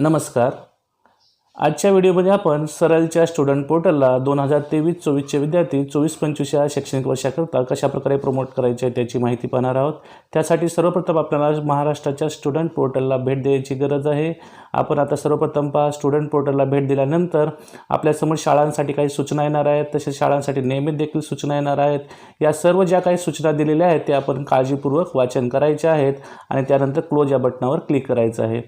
नमस्कार. आजच्या व्हिडिओमध्ये आपण सरलच्या स्टुडंट पोर्टलला दोन हजार तेवीस चोवीसचे विद्यार्थी चोवीस पंचवीस या शैक्षणिक वर्षाकरता कशाप्रकारे प्रमोट करायचे आहे त्याची माहिती पाहणार आहोत. त्यासाठी सर्वप्रथम आपल्याला महाराष्ट्राच्या स्टुडंट पोर्टलला भेट द्यायची गरज आहे. आपण आता सर्वप्रथम पहा स्टुडंट पोर्टलला भेट दिल्यानंतर आपल्यासमोर शाळांसाठी काही सूचना येणार आहेत तसेच शाळांसाठी नियमित देखील सूचना येणार आहेत. या सर्व ज्या काही सूचना दिलेल्या आहेत त्या आपण काळजीपूर्वक वाचन करायचे आहेत आणि त्यानंतर क्लोज या बटनावर क्लिक करायचं आहे.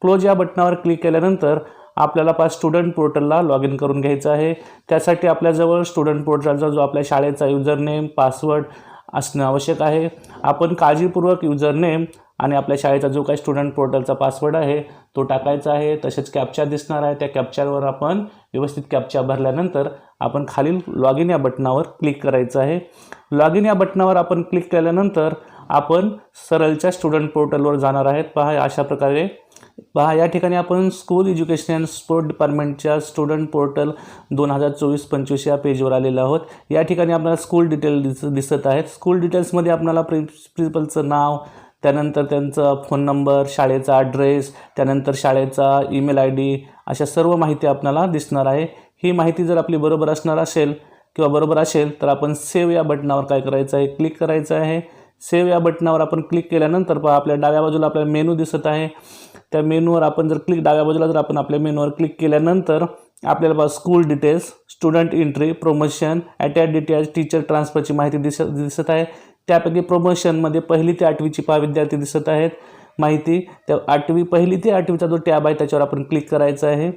क्लोज या बटनावर क्लिक केल्यानंतर आपल्याला पा स्टुडंट पोर्टलला लॉग इन करून घ्यायचं आहे. त्यासाठी आपल्याजवळ स्टुडंट पोर्टलचा जो आपल्या शाळेचा युजर नेम पासवर्ड असणं आवश्यक आहे. आपण काळजीपूर्वक युजर नेम आणि आपल्या शाळेचा जो काही स्टुडंट पोर्टलचा पासवर्ड आहे तो टाकायचा आहे. तसेच कॅप्चा दिसणार आहे. त्या कॅप्चावर आपण व्यवस्थित कॅप्चा भरल्यानंतर आपण खालील लॉग इन या बटनावर क्लिक करायचं आहे. लॉग इन या बटनावर आपण क्लिक केल्यानंतर आपण सरळच्या स्टुडंट पोर्टलवर जाणार आहेत. पहा अशा प्रकारे पहा या ठिकाणी आपण स्कूल एज्युकेशन अँड स्पोर्ट डिपार्टमेंटच्या स्टुडंट पोर्टल दोन हजार चोवीस पंचवीस या पेजवर आलेलो आहोत. या ठिकाणी आपल्याला स्कूल डिटेल दिस दिसत आहेत. स्कूल डिटेल्समध्ये आपल्याला प्रि प्रिन्सिपलचं नाव त्यानंतर त्यांचा फोन नंबर शाळेचा ॲड्रेस त्यानंतर शाळेचा ईमेल आय डी अशा सर्व माहिती आपल्याला दिसणार आहे. ही माहिती जर आपली बरोबर असणार असेल किंवा बरोबर असेल तर आपण सेव्ह या बटनावर काय करायचं आहे? क्लिक करायचं आहे. सेव्ह या बटनावर आपण क्लिक केल्यानंतर पहा आपल्या डाव्या बाजूला आपल्याला मेनू दिसत आहे. त्या मेनूवर आपण जर क्लिक डाव्या बाजूला जर आपण आपल्या मेनूवर क्लिक केल्यानंतर आपल्याला बघा school details student entry promotion attach details teacher ट्रान्सफरची माहिती दिसत दिसत आहे. त्यापैकी प्रमोशनमध्ये पहिली ते आठवीची पहा विद्यार्थी दिसत आहेत. माहिती त्या आठवी पहिली ते आठवीचा जो टॅब आहे त्याच्यावर आपण क्लिक करायचं आहे.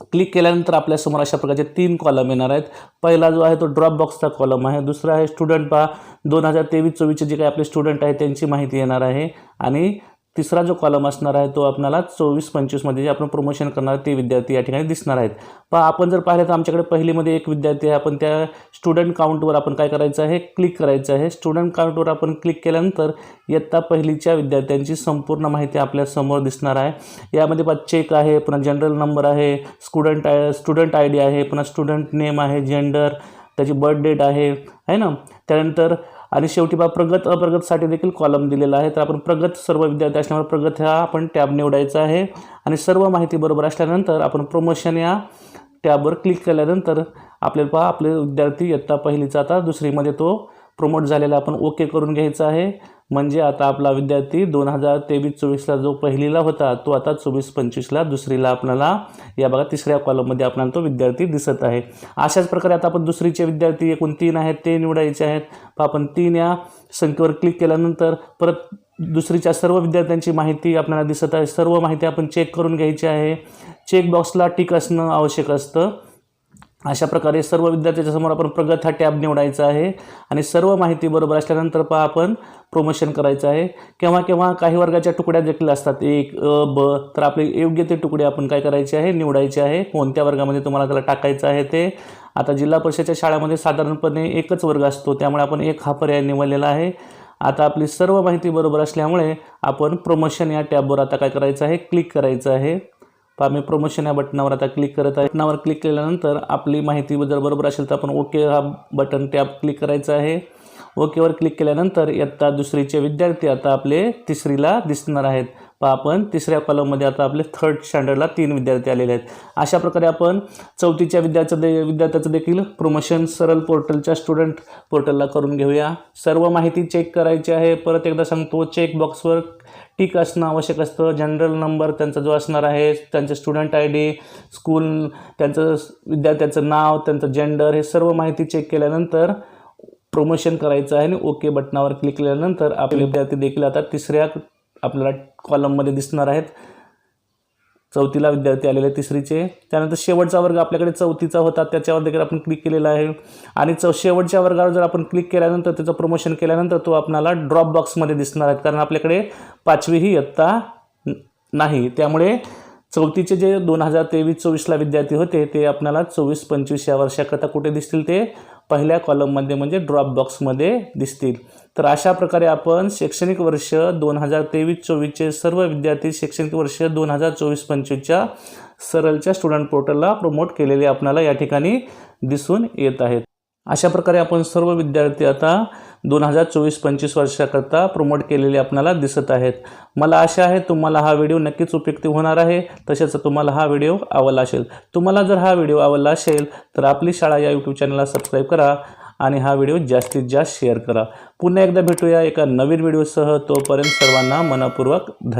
क्लिक केल्यानंतर आपल्यासमोर अशा प्रकारचे तीन कॉलम येणार आहेत. पहिला जो आहे तो ड्रॉप बॉक्सचा कॉलम आहे. दुसरा आहे स्टुडंट पहा. दोन हजार तेवीस चोवीसचे जे काही आपले स्टुडंट आहेत त्यांची माहिती येणार आहे. आणि तिसरा जो कॉलम असणार आहे तो आपल्याला चोवीस पंचवीसमध्ये जे आपण प्रमोशन करणार ते विद्यार्थी या ठिकाणी दिसणार आहेत. पहा आपण जर पाहिलं तर आमच्याकडे पहिलीमध्ये एक विद्यार्थी आहे आपण त्या स्टुडंट काउंटवर आपण काय करायचं आहे क्लिक करायचं आहे. स्टुडंट काउंटवर आपण क्लिक केल्यानंतर इयत्ता पहिलीच्या विद्यार्थ्यांची संपूर्ण माहिती आपल्यासमोर दिसणार आहे. यामध्ये पहा चेक आहे पुन्हा जनरल नंबर आहे student I student I D आहे पुन्हा स्टुडंट नेम आहे जेंडर त्याची बर्थ डेट आहे है ना? त्यानंतर आणि शेवटी बा प्रगत अप्रगतसाठी देखील कॉलम दिलेला आहे. तर आपण प्रगत सर्व विद्यार्थी असल्यामुळे प्रगत हा आपण टॅब निवडायचा आहे. आणि सर्व माहिती बरोबर असल्यानंतर आपण प्रमोशन या टॅबवर क्लिक केल्यानंतर आपल्याला पहा आपले विद्यार्थी इयत्ता पहिलीचा आता दुसरीमध्ये तो प्रमोट झालेला आपण ओके करून घ्यायचा आहे. म्हणजे आता आपला विद्यार्थी दोन हजार तेवीस चोवीसला जो पहिलीला होता तो आता चोवीस पंचवीसला दुसरीला आपल्याला या बघा तिसऱ्या कॉलममध्ये आपल्याला तो विद्यार्थी दिसत आहे. अशाच प्रकारे आता आपण दुसरीचे विद्यार्थी एकूण तीन आहेत ते निवडायचे आहेत. आपण तीन या संख्येवर क्लिक केल्यानंतर परत दुसरीच्या सर्व विद्यार्थ्यांची माहिती आपल्याला दिसत आहे. सर्व माहिती आपण चेक करून घ्यायची आहे. चेक बॉक्सला टिक असणं आवश्यक असतं. अशा प्रकारे सर्व विद्यार्थ्याच्या समोर आपण प्रगत हा टॅब निवडायचा आहे. आणि सर्व माहिती बरोबर असल्यानंतर पहा आपण प्रमोशन करायचं आहे. केव्हा केव्हा काही वर्गाच्या तुकड्या देखील असतात. एक ब तर आपले योग्य ते तुकडे आपण काय करायचे आहे? निवडायचे आहे. कोणत्या वर्गामध्ये तुम्हाला त्याला टाकायचं आहे ते? आता जिल्हा परिषदेच्या शाळेमध्ये साधारणपणे एकच वर्ग असतो. त्यामुळे आपण एक हा पर्याय निवडलेला आहे. आता आपली सर्व माहिती बरोबर असल्यामुळे आपण प्रमोशन या टॅबवर आता काय करायचं आहे? क्लिक करायचं आहे. तर आम्ही प्रमोशन या बटनावर आता क्लिक करत आहे. बटनावर क्लिक केल्यानंतर आपली माहिती जर बरोबर असेल तर आपण ओके हा बटन टॅप क्लिक करायचं आहे. ओकेवर क्लिक केल्यानंतर इयत्ता दुसरीचे विद्यार्थी आता आपले तिसरीला दिसणार आहेत. पहा आपण तिसऱ्या कॉलममध्ये आता आपले थर्ड स्टँडर्डला तीन विद्यार्थी आलेले आहेत. अशा प्रकारे आपण चौथीच्या विद्यार्थ्या दे विद्यार्थ्याचं देखील प्रमोशन सरल पोर्टलच्या स्टुडंट पोर्टलला करून घेऊया. सर्व माहिती चेक करायची आहे. परत एकदा सांगतो चेक बॉक्सवर टिक असणं आवश्यक असतं. जनरल नंबर त्यांचा जो असणार आहे त्यांचे स्टुडंट आय डी स्कूल त्यांचं विद्यार्थ्याचं नाव त्यांचं जेंडर हे सर्व माहिती चेक केल्यानंतर प्रमोशन करायचं आहे आणि ओके बटनावर क्लिक केल्यानंतर आपले विद्यार्थी देखील आता तिसऱ्या आपल्याला कॉलममध्ये दिसणार आहेत. चौथीला विद्यार्थी आलेले तिसरीचे. त्यानंतर शेवटचा वर्ग आपल्याकडे चौथीचा होता. त्याच्यावर देखील आपण क्लिक केलेला आहे. आणि चौ शेवटच्या वर्गावर जर आपण क्लिक केल्यानंतर त्याचं प्रमोशन केल्यानंतर तो आपल्याला ड्रॉप बॉक्समध्ये दिसणार आहे. कारण आपल्याकडे पाचवी ही इयत्ता नाही. त्यामुळे चौथीचे जे दोन हजार तेवीस चोवीसला विद्यार्थी होते ते आपल्याला चोवीस पंचवीस या वर्षाकरता कुठे दिसतील ते पहिल्या कॉलममध्ये म्हणजे ड्रॉप बॉक्समध्ये दिसतील. तर अशा प्रकारे आपण शैक्षणिक वर्ष दोन हजार तेवीस चोवीसचे सर्व विद्यार्थी शैक्षणिक वर्ष दोन हजार चोवीस पंचवीसच्या सरलच्या स्टुडंट पोर्टलला प्रमोट केलेले आपणाला या ठिकाणी दिसून येत आहेत. अशा प्रकारे आपण सर्व विद्यार्थी आता दोन हजार चोवीस पंचवीस वर्षाकरता प्रमोट केलेले आपल्याला दिसत आहेत. मला आशा आहे तुम्हाला हा व्हिडिओ नक्कीच उपयुक्ती होणार आहे. तसेच तुम्हाला हा व्हिडिओ आवडला असेल. तुम्हाला जर हा व्हिडिओ आवडला असेल तर आपली शाळा या यूट्यूब चॅनलला सबस्क्राईब करा आणि हा व्हिडिओ जास्तीत जास्त शेअर करा. पुन्हा एकदा भेटूया एका नवीन व्हिडिओसह तोपर्यंत सर्वांना मनपूर्वक धन्यवाद.